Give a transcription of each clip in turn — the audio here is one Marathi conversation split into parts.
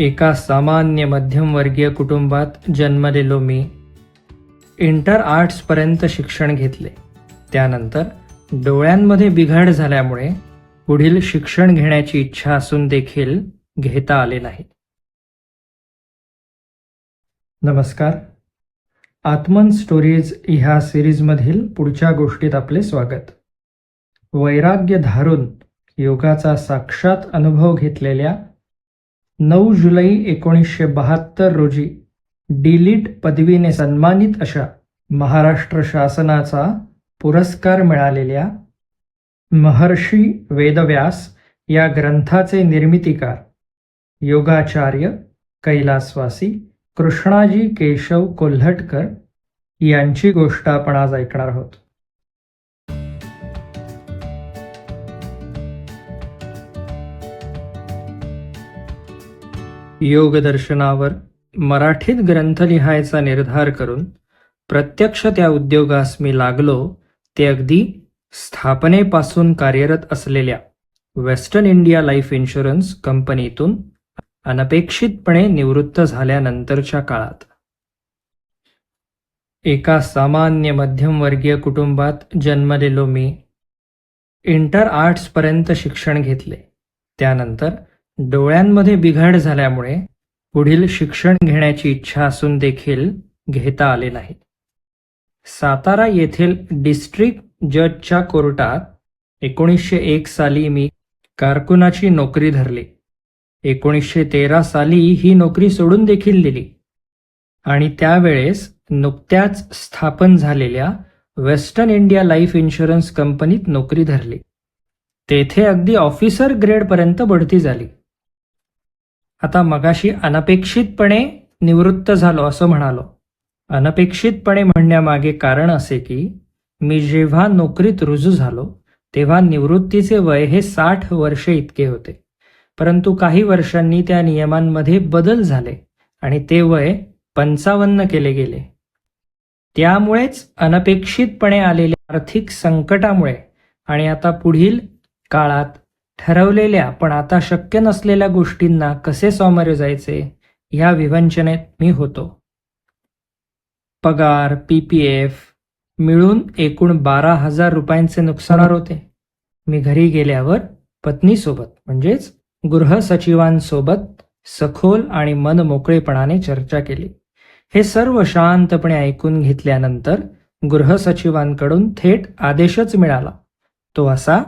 एका सामान्य मध्यमवर्गीय कुटुंबात जन्मलेलो मी. इंटर आर्ट्सपर्यंत शिक्षण घेतले. त्यानंतर डोळ्यांमध्ये बिघाड झाल्यामुळे पुढील शिक्षण घेण्याची इच्छा असून देखील घेता आले नाही. नमस्कार. आत्मन स्टोरीज ह्या सिरीजमधील पुढच्या गोष्टीत आपले स्वागत. वैराग्य धारून योगाचा साक्षात अनुभव घेतलेल्या नऊ जुलै एकोणीसशे बहात्तर रोजी डिलीट पदवीने सन्मानित अशा महाराष्ट्र शासनाचा पुरस्कार मिळालेल्या महर्षी वेदव्यास या ग्रंथाचे निर्मितीकार योगाचार्य कैलासवासी कृष्णाजी केशव कोल्हटकर यांची गोष्ट आपण आज ऐकणार आहोत. योगदर्शनावर मराठीत ग्रंथ लिहायचा निर्धार करून प्रत्यक्ष त्या उद्योगास मी लागलो ते अगदी स्थापनेपासून कार्यरत असलेल्या वेस्टर्न इंडिया लाईफ इन्शुरन्स कंपनीतून अनपेक्षितपणे निवृत्त झाल्यानंतरच्या काळात. एका सामान्य मध्यमवर्गीय कुटुंबात जन्मलेलो मी. इंटर आर्ट्सपर्यंत शिक्षण घेतले. त्यानंतर डोळ्यांमध्ये बिघाड झाल्यामुळे पुढील शिक्षण घेण्याची इच्छा असून देखील घेता आले नाही सातारा येथील डिस्ट्रिक्ट जजच्या कोर्टात एकोणीसशे एक साली मी कारकुनाची नोकरी धरली. एकोणीसशे तेरा साली ही नोकरी सोडून देखील दिली. आणि त्यावेळेस नुकत्याच स्थापन झालेल्या वेस्टर्न इंडिया लाईफ इन्शुरन्स कंपनीत नोकरी धरली. तेथे अगदी ऑफिसर ग्रेडपर्यंत बढती झाली. आता मगाशी अनपेक्षितपणे निवृत्त झालो असं म्हणालो. अनपेक्षितपणे म्हणण्यामागे कारण असे की मी जेव्हा नोकरीत रुजू झालो तेव्हा निवृत्तीचे वय हे साठ वर्षे इतके होते. परंतु काही वर्षांनी त्या नियमांमध्ये बदल झाले आणि ते वय पंचावन्न केले गेले. त्यामुळेच अनपेक्षितपणे आलेल्या आर्थिक संकटामुळे आणि आता पुढील काळात ठरवलेल्या पण आता शक्य नसलेल्या गोष्टींना कसे सामोरे जायचे ह्या विवंचनेत मी होतो. पगार पी पी एफ मिळून एकूण बारा हजार रुपयांचे नुकसानार होते. मी घरी गेल्यावर पत्नीसोबत म्हणजेच गृहसचिवांसोबत सखोल आणि मन मोकळेपणाने चर्चा केली. हे सर्व शांतपणे ऐकून घेतल्यानंतर गृहसचिवांकडून थेट आदेशच मिळाला. तो असा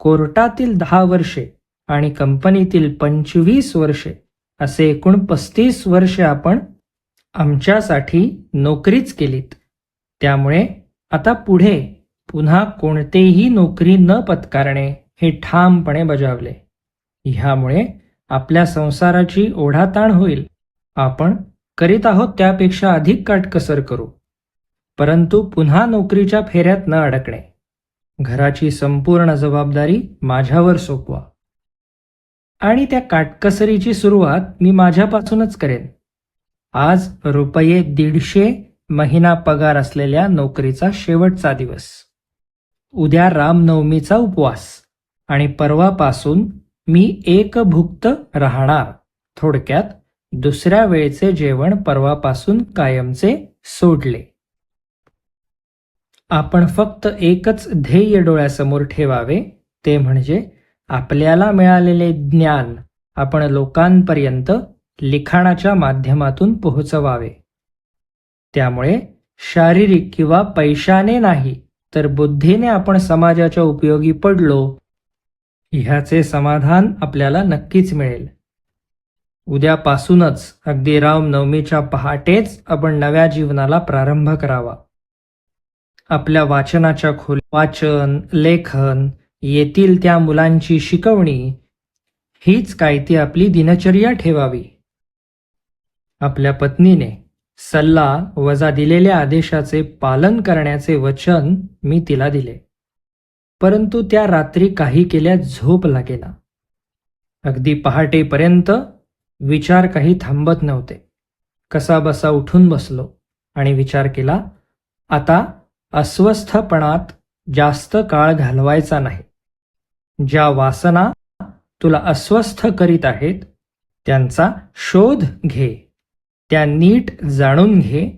कोर्टातील दहा वर्षे आणि कंपनीतील पंचवीस वर्षे असे एकूण पस्तीस वर्षे आपण आमच्यासाठी नोकरीच केलीत. त्यामुळे आता पुढे पुन्हा कोणतेही नोकरी न पत्कारणे हे ठामपणे बजावले. ह्यामुळे आपल्या संसाराची ओढाताण होईल. आपण करीत आहोत त्यापेक्षा अधिक काटकसर करू. परंतु पुन्हा नोकरीच्या फेऱ्यात न अडकणे. घराची संपूर्ण जबाबदारी माझ्यावर सोपवा. आणि त्या काटकसरीची सुरुवात मी माझ्यापासूनच करेन. आज रुपये दीडशे महिना पगार असलेल्या नोकरीचा शेवटचा दिवस. उद्या रामनवमीचा उपवास. आणि परवापासून मी एकभुक्त राहणार. थोडक्यात दुसऱ्या वेळचे जेवण परवापासून कायमचे सोडले. आपण फक्त एकच ध्येय डोळ्यासमोर ठेवावे ते म्हणजे आपल्याला मिळालेले ज्ञान आपण लोकांपर्यंत लिखाणाच्या माध्यमातून पोहोचवावे. त्यामुळे शारीरिक किंवा पैशाने नाही तर बुद्धीने आपण समाजाच्या उपयोगी पडलो ह्याचे समाधान आपल्याला नक्कीच मिळेल. उद्यापासूनच अगदी रामनवमीच्या पहाटेच आपण नव्या जीवनाला प्रारंभ करावा. आपल्या वाचनाच्या खोली वाचन लेखन येतील त्या मुलांची शिकवणी हीच काय ती आपली दिनचर्या ठेवावी? आपल्या पत्नीने सल्ला वजा दिलेल्या आदेशाचे पालन करण्याचे वचन मी तिला दिले. परंतु त्या रात्री काही केल्या झोप लागेना. अगदी पहाटेपर्यंत विचार काही थांबत नव्हते. कसा बसा उठून बसलो आणि विचार केला आता अस्वस्थपणात जास्त काळ घालवायचा नाही. ज्या वासना तुला अस्वस्थ करीत आहेत त्यांचा शोध घे. त्या नीट जाणून घे.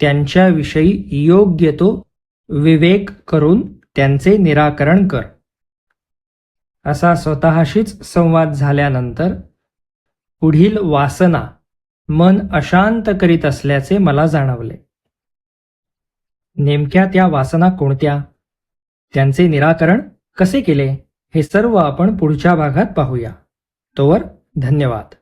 त्यांच्याविषयी योग्य तो विवेक करून त्यांचे निराकरण कर. असा स्वतःशीच संवाद झाल्यानंतर पुढील वासना मन अशांत करीत असल्याचे मला जाणवले. नेमक्या त्या वासना कोणत्या? त्यांचे निराकरण कसे केले? हे सर्व आपण पुढच्या भागात पाहूया. तोवर धन्यवाद.